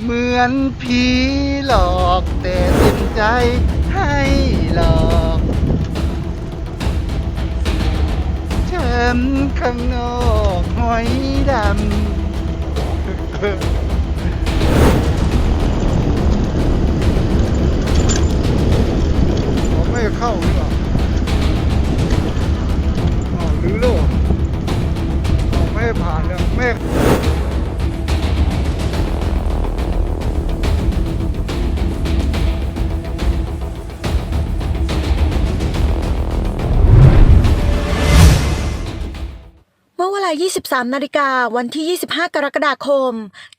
เหมือนผีหลอกแต่เต็มใจให้หลอกแชมข้างนอกหอยดำ 23 นาฬิกาวันที่ 25 กรกฎาคม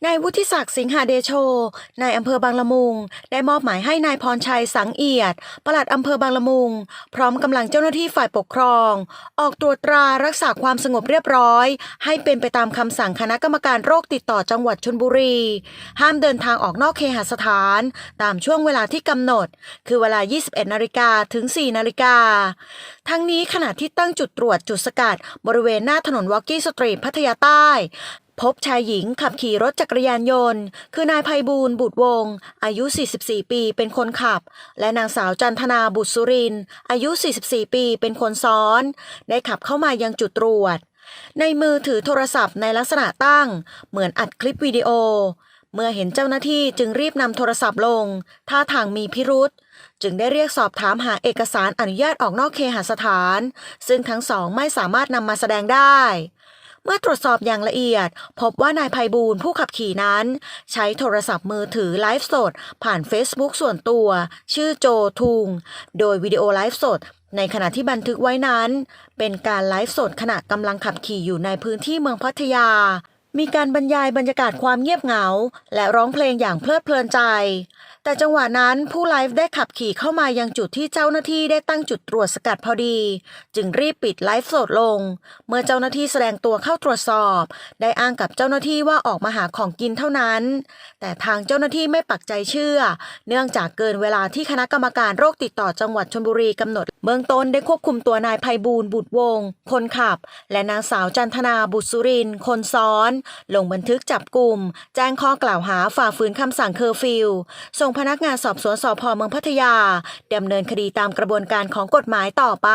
นายวุฒิศักดิ์สิงหาเดโช นายอำเภอบางละมุง ได้มอบหมายให้นายพรชัยสังเอียด ปลัดอำเภอบางละมุง พร้อมกำลังเจ้าหน้าที่ฝ่ายปกครอง ออกตรวจตรารักษาความสงบเรียบร้อย ให้เป็นไปตามคำสั่งคณะกรรมการโรคติดต่อจังหวัดชลบุรี ห้ามเดินทางออกนอกเคหสถาน ตามช่วงเวลาที่กำหนด คือเวลา 21 นาฬิกาถึง 4 นาฬิกา ทั้งนี้ขณะที่ตั้งจุดตรวจจุดสกัดบริเวณหน้าถนนวอกกี้สตรีทพัทยาใต้ พบชายหญิงขับขี่รถจักรยานยนต์ คือนายภัยบูลย์บุตรวงศ์อายุ 44 ปีเป็นคนขับ และนางสาวจันทนาบุตรสุริน อายุ 44 ปีเป็นคนซ้อน ได้ขับเข้ามายังจุดตรวจ ในมือถือโทรศัพท์ในลักษณะตั้ง เหมือนอัดคลิปวิดีโอ เมื่อเห็นเจ้าหน้าที่จึงรีบนำโทรศัพท์ลง ท่าทางมีพิรุษจึงได้เรียกสอบถามหาเอกสารอนุญาตออกนอกเคหสถาน ซึ่งทั้งสองไม่สามารถนำมาแสดงได้ เมื่อตรวจสอบอย่างละเอียด พบว่านายภัยบูลผู้ขับขี่นั้น ใช้โทรศัพท์มือถือไลฟ์สด ผ่าน Facebook ส่วนตัว ชื่อโจทุง โดยวิดีโอไลฟ์สดในขณะที่บันทึกไว้นั้น เป็นการไลฟ์สดขณะกำลังขับขี่อยู่ในพื้นที่เมืองพัทยา มีการบรรยายบรรยากาศความเงียบเหงา และร้องเพลงอย่างเพลิดเพลินใจ แต่จังหวะนั้นผู้ไลฟ์ได้ขับขี่เข้ามายังจุดที่เจ้าหน้าที่ได้ตั้งจุดตรวจสกัดพอดี จึงรีบปิดไลฟ์สดลง เมื่อเจ้าหน้าที่แสดงตัวเข้าตรวจสอบ ได้อ้างกับเจ้าหน้าที่ว่าออกมาหาของกินเท่านั้น แต่ทางเจ้าหน้าที่ไม่ปักใจเชื่อ เนื่องจากเกินเวลาที่คณะกรรมการโรคติดต่อจังหวัดชลบุรีกำหนด เบื้องต้นได้ควบคุมตัวนายภัยบูลย์บุตรวงศ์คนขับ และนางสาวจันทนาบุตรสุรินคนซ้อนลงบันทึกจับกลุ่ม แจ้งข้อกล่าวหาฝ่าฝืนคำสั่งเคอร์ฟิว ส่งพนักงานสอบสวนสพเมืองพัทยาดำเนินคดีตามกระบวนการของกฎหมายต่อไป